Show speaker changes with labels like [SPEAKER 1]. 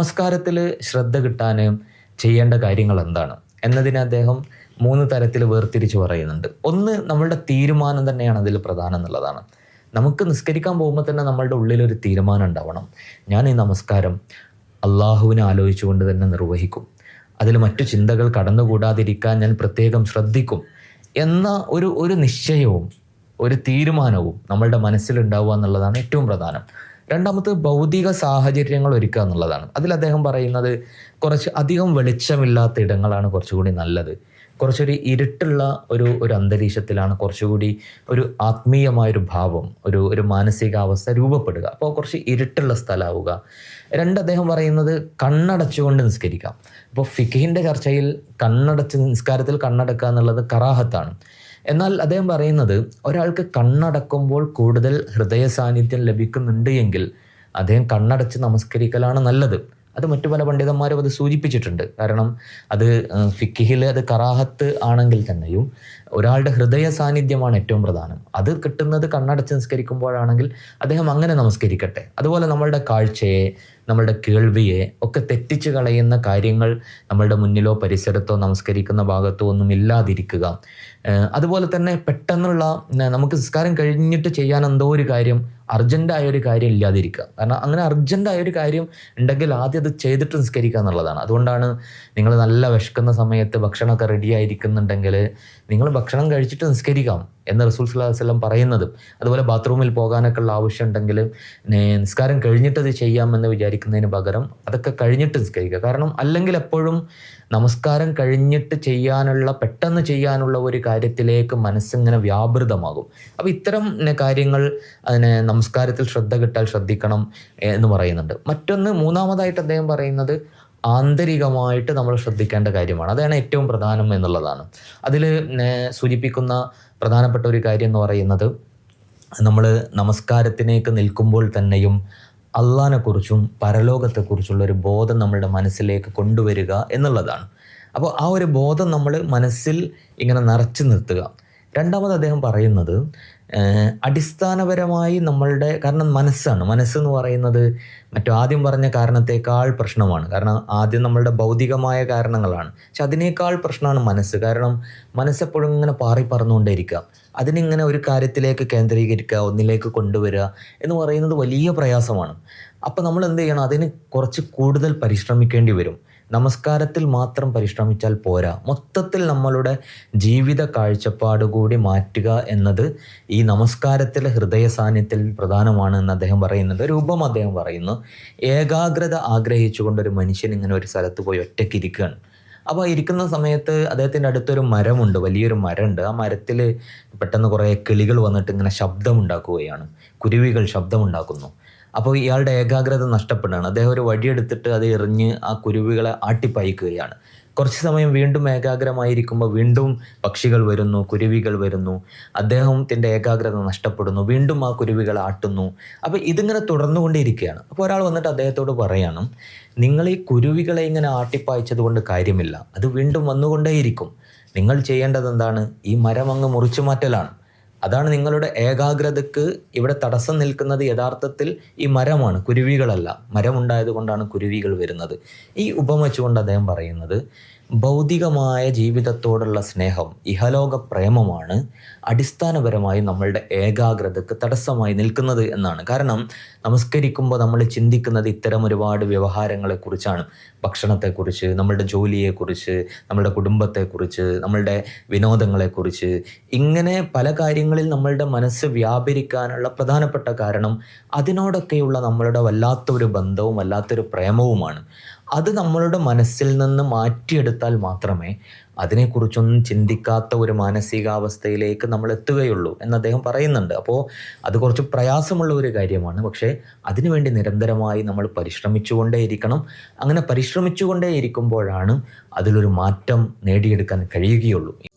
[SPEAKER 1] നമസ്കാരത്തിൽ ശ്രദ്ധ കിട്ടാൻ ചെയ്യേണ്ട കാര്യങ്ങൾ എന്താണ്? എന്നതിനെ അദ്ദേഹം മൂന്ന് തരത്തിൽ വേർതിരിച്ച് പറയുന്നുണ്ട്. ഒന്ന് നമ്മളുടെ തീരുമാനം തന്നെയാണ് അതിൽ പ്രധാനം എന്നുള്ളതാണ്. നമുക്ക് നിസ്കരിക്കാൻ പോകുമ്പോൾ തന്നെ നമ്മളുടെ ഉള്ളിലൊരു തീരുമാനം ഉണ്ടാവണം. ഞാൻ ഈ നമസ്കാരം അള്ളാഹുവിനെ ആലോചിച്ചുകൊണ്ട് തന്നെ നിർവഹിക്കും. അതിൽ മറ്റു ചിന്തകൾ കടന്നുകൂടാതിരിക്കാൻ ഞാൻ പ്രത്യേകം ശ്രദ്ധിക്കും എന്ന ഒരു ഒരു നിശ്ചയവും ഒരു തീരുമാനവും നമ്മളുടെ മനസ്സിലുണ്ടാവുക എന്നുള്ളതാണ് ഏറ്റവും പ്രധാനം. രണ്ടാമത് ഭൗതിക സാഹചര്യങ്ങൾ ഒരുക്കുക എന്നുള്ളതാണ്. അതിൽ അദ്ദേഹം പറയുന്നത് കുറച്ച് അധികം വെളിച്ചമില്ലാത്ത ഇടങ്ങളാണ് കുറച്ചുകൂടി നല്ലത്. കുറച്ചൊരു ഇരുട്ടുള്ള ഒരു ഒരു അന്തരീക്ഷത്തിലാണ് കുറച്ചുകൂടി ഒരു ആത്മീയമായൊരു ഭാവം ഒരു ഒരു മാനസികാവസ്ഥ രൂപപ്പെടുക. അപ്പോൾ കുറച്ച് ഇരുട്ടുള്ള സ്ഥലമാവുക. രണ്ട് അദ്ദേഹം പറയുന്നത് കണ്ണടച്ചുകൊണ്ട് നിസ്കരിക്കാം. അപ്പോൾ ഫിഖിന്റെ ചർച്ചയിൽ കണ്ണടച്ച് നിസ്കാരത്തിൽ കണ്ണടക്കുക എന്നുള്ളത് കറാഹത്താണ്. എന്നാൽ അദ്ദേഹം പറയുന്നത് ഒരാൾക്ക് കണ്ണടക്കുമ്പോൾ കൂടുതൽ ഹൃദയ സാന്നിധ്യം ലഭിക്കുന്നുണ്ട് എങ്കിൽ അദ്ദേഹം കണ്ണടച്ച് നമസ്കരിക്കലാണ് നല്ലത്. അത് മറ്റു പല പണ്ഡിതന്മാരും അത് സൂചിപ്പിച്ചിട്ടുണ്ട്. കാരണം അത് ഫിക്കിഹിൽ അത് കറാഹത്ത് ആണെങ്കിൽ തന്നെയും ഒരാളുടെ ഹൃദയ സാന്നിധ്യമാണ് ഏറ്റവും പ്രധാനം. അത് കിട്ടുന്നത് കണ്ണടച്ച് നിസ്കരിക്കുമ്പോഴാണെങ്കിൽ അദ്ദേഹം അങ്ങനെ നമസ്കരിക്കട്ടെ. അതുപോലെ നമ്മളുടെ കാഴ്ചയെ നമ്മളുടെ കേൾവിയെ ഒക്കെ തെറ്റിച്ച് കളയുന്ന കാര്യങ്ങൾ നമ്മളുടെ മുന്നിലോ പരിസരത്തോ നമസ്കരിക്കുന്ന ഭാഗത്തോ ഒന്നും ഇല്ലാതിരിക്കുക. അതുപോലെ തന്നെ പെട്ടെന്നുള്ള നമുക്ക് നിസ്കാരം കഴിഞ്ഞിട്ട് ചെയ്യാൻ എന്തോ ഒരു കാര്യം അർജന്റായ ഒരു കാര്യം ഇല്ലാതിരിക്കുക. കാരണം അങ്ങനെ അർജന്റായ ഒരു കാര്യം ഉണ്ടെങ്കിൽ ആദ്യം അത് ചെയ്തിട്ട് നിസ്കരിക്കുക എന്നുള്ളതാണ്. അതുകൊണ്ടാണ് നിങ്ങൾ നല്ല വിശക്കുന്ന സമയത്ത് ഭക്ഷണമൊക്കെ റെഡി ആയിരിക്കുന്നുണ്ടെങ്കിൽ നിങ്ങൾ ഭക്ഷണം കഴിച്ചിട്ട് നിസ്കരിക്കാം എന്ന് റസൂൽ വല്ലം പറയുന്നത്. അതുപോലെ ബാത്റൂമിൽ പോകാനൊക്കെ ഉള്ള ആവശ്യം ഉണ്ടെങ്കിൽ നിസ്കാരം കഴിഞ്ഞിട്ടത് ചെയ്യാമെന്ന് വിചാരിക്കുന്നതിന് പകരം അതൊക്കെ കഴിഞ്ഞിട്ട് നിസ്കരിക്കുക. കാരണം അല്ലെങ്കിൽ എപ്പോഴും നമസ്കാരം കഴിഞ്ഞിട്ട് ചെയ്യാനുള്ള പെട്ടെന്ന് ചെയ്യാനുള്ള ഒരു കാര്യത്തിലേക്ക് മനസ്സിങ്ങനെ വ്യാപൃതമാകും. അപ്പോൾ ഇത്തരം കാര്യങ്ങൾ അതിനെ നമസ്കാരത്തിൽ ശ്രദ്ധ കിട്ടാൽ ശ്രദ്ധിക്കണം എന്ന് പറയുന്നുണ്ട്. മറ്റൊന്ന് മൂന്നാമതായിട്ട് അദ്ദേഹം പറയുന്നത് ആന്തരികമായിട്ട് നമ്മൾ ശ്രദ്ധിക്കേണ്ട കാര്യമാണ്. അതാണ് ഏറ്റവും പ്രധാനം എന്നുള്ളതാണ്. അതിൽ സൂചിപ്പിക്കുന്ന പ്രധാനപ്പെട്ട ഒരു കാര്യം എന്ന് പറയുന്നത് നമ്മൾ നമസ്കാരത്തിനേക്ക് നിൽക്കുമ്പോൾ തന്നെയും അള്ളഹാനെക്കുറിച്ചും പരലോകത്തെക്കുറിച്ചുള്ള ഒരു ബോധം നമ്മളുടെ മനസ്സിലേക്ക് കൊണ്ടുവരിക എന്നുള്ളതാണ്. അപ്പോൾ ആ ഒരു ബോധം നമ്മൾ മനസ്സിൽ ഇങ്ങനെ നിറച്ചു നിർത്തുക. രണ്ടാമത് അദ്ദേഹം പറയുന്നത് അടിസ്ഥാനപരമായി നമ്മളുടെ കാരണം മനസ്സാണ്. മനസ്സെന്ന് പറയുന്നത് മറ്റു ആദ്യം പറഞ്ഞ കാരണത്തേക്കാൾ പ്രശ്നമാണ്. കാരണം ആദ്യം നമ്മളുടെ ഭൗതികമായ കാരണങ്ങളാണ്. പക്ഷെ അതിനേക്കാൾ പ്രശ്നമാണ് മനസ്സ്. കാരണം മനസ്സെപ്പോഴും ഇങ്ങനെ പാറി പറന്നുകൊണ്ടേയിരിക്കുക അതിനിങ്ങനെ ഒരു കാര്യത്തിലേക്ക് കേന്ദ്രീകരിക്കുക ഒന്നിലേക്ക് കൊണ്ടുവരിക എന്ന് പറയുന്നത് വലിയ പ്രയാസമാണ്. അപ്പോൾ നമ്മൾ എന്ത് ചെയ്യണം? അതിന് കുറച്ച് കൂടുതൽ പരിശ്രമിക്കേണ്ടി വരും. നമസ്കാരത്തിൽ മാത്രം പരിശ്രമിച്ചാൽ പോരാ. മൊത്തത്തിൽ നമ്മളുടെ ജീവിത കാഴ്ചപ്പാട് കൂടി മാറ്റുക എന്നത് ഈ നമസ്കാരത്തിലെ ഹൃദയ സാന്നിധ്യത്തിൽ പ്രധാനമാണ് എന്ന് അദ്ദേഹം പറയുന്നുണ്ട്. രൂപം അദ്ദേഹം പറയുന്നു. ഏകാഗ്രത ആഗ്രഹിച്ചുകൊണ്ട് ഒരു മനുഷ്യൻ ഇങ്ങനെ ഒരു സ്ഥലത്ത് പോയി ഒറ്റയ്ക്ക് ഇരിക്കുകയാണ്. അപ്പോൾ ഇരിക്കുന്ന സമയത്ത് അദ്ദേഹത്തിന്റെ അടുത്തൊരു മരമുണ്ട്. വലിയൊരു മരമുണ്ട്. ആ മരത്തിൽ പെട്ടെന്ന് കുറേ കിളികൾ വന്നിട്ട് ഇങ്ങനെ ശബ്ദമുണ്ടാക്കുകയാണ്. കുരുവികൾ ശബ്ദമുണ്ടാക്കുന്നു. അപ്പോൾ ഇയാളുടെ ഏകാഗ്രത നഷ്ടപ്പെടുകയാണ്. അദ്ദേഹം ഒരു വടിയെടുത്തിട്ട് അത് എറിഞ്ഞ് ആ കുരുവികളെ ആട്ടിപ്പായിക്കുകയാണ്. കുറച്ച് സമയം വീണ്ടും ഏകാഗ്രമായിരിക്കുമ്പോൾ വീണ്ടും പക്ഷികൾ വരുന്നു കുരുവികൾ വരുന്നു. അദ്ദേഹത്തിന്റെ ഏകാഗ്രത നഷ്ടപ്പെടുന്നു വീണ്ടും ആ കുരുവികൾ ആട്ടുന്നു. അപ്പോൾ ഇതിങ്ങനെ തുടർന്നുകൊണ്ടേയിരിക്കുകയാണ് അപ്പോൾ ഒരാൾ വന്നിട്ട് അദ്ദേഹത്തോട് പറയണം നിങ്ങൾ ഈ കുരുവികളെ ഇങ്ങനെ ആട്ടിപ്പായിച്ചത് കൊണ്ട് കാര്യമില്ല. അത് വീണ്ടും വന്നുകൊണ്ടേയിരിക്കും. നിങ്ങൾ ചെയ്യേണ്ടത് എന്താണ്? ഈ മരം അങ്ങ് മുറിച്ചു മാറ്റലാണ്. അതാണ് നിങ്ങളുടെ ഏകാഗ്രതക്ക് ഇവിടെ തടസ്സം നിൽക്കുന്നത് യഥാർത്ഥത്തിൽ ഈ മരമാണ് കുരുവികളല്ല. മരമുണ്ടായത് കൊണ്ടാണ് കുരുവികൾ വരുന്നത്. ഈ ഉപമച്ചുകൊണ്ട് അദ്ദേഹം പറയുന്നത് ഭൗതികമായ ജീവിതത്തോടുള്ള സ്നേഹം ഇഹലോക പ്രേമമാണ് അടിസ്ഥാനപരമായി നമ്മളുടെ ഏകാഗ്രതക്ക് തടസ്സമായി നിൽക്കുന്നത് എന്നാണ്. കാരണം നമസ്കരിക്കുമ്പോൾ നമ്മൾ ചിന്തിക്കുന്നത് ഇത്തരം ഒരുപാട് വ്യവഹാരങ്ങളെക്കുറിച്ചാണ്. ഭക്ഷണത്തെക്കുറിച്ച് നമ്മളുടെ ജോലിയെക്കുറിച്ച് നമ്മളുടെ കുടുംബത്തെക്കുറിച്ച് നമ്മളുടെ വിനോദങ്ങളെക്കുറിച്ച്. ഇങ്ങനെ പല കാര്യങ്ങളിൽ നമ്മളുടെ മനസ്സ് വ്യാപരിക്കാനുള്ള പ്രധാനപ്പെട്ട കാരണം അതിനോടൊക്കെയുള്ള നമ്മളുടെ വല്ലാത്തൊരു ബന്ധവും വല്ലാത്തൊരു പ്രേമവുമാണ്. അത് നമ്മളുടെ മനസ്സിൽ നിന്ന് മാറ്റിയെടുത്താൽ മാത്രമേ അതിനെക്കുറിച്ചൊന്നും ചിന്തിക്കാത്ത ഒരു മാനസികാവസ്ഥയിലേക്ക് നമ്മൾ എത്തുകയുള്ളൂ എന്ന് അദ്ദേഹം പറയുന്നുണ്ട്. അപ്പോൾ അത് കുറച്ച് പ്രയാസമുള്ള ഒരു കാര്യമാണ്. പക്ഷേ അതിനുവേണ്ടി നിരന്തരമായി നമ്മൾ പരിശ്രമിച്ചുകൊണ്ടേയിരിക്കണം. അങ്ങനെ പരിശ്രമിച്ചുകൊണ്ടേ ഇരിക്കുമ്പോഴാണ് അതിലൊരു മാറ്റം നേടിയെടുക്കാൻ കഴിയുകയുള്ളൂ.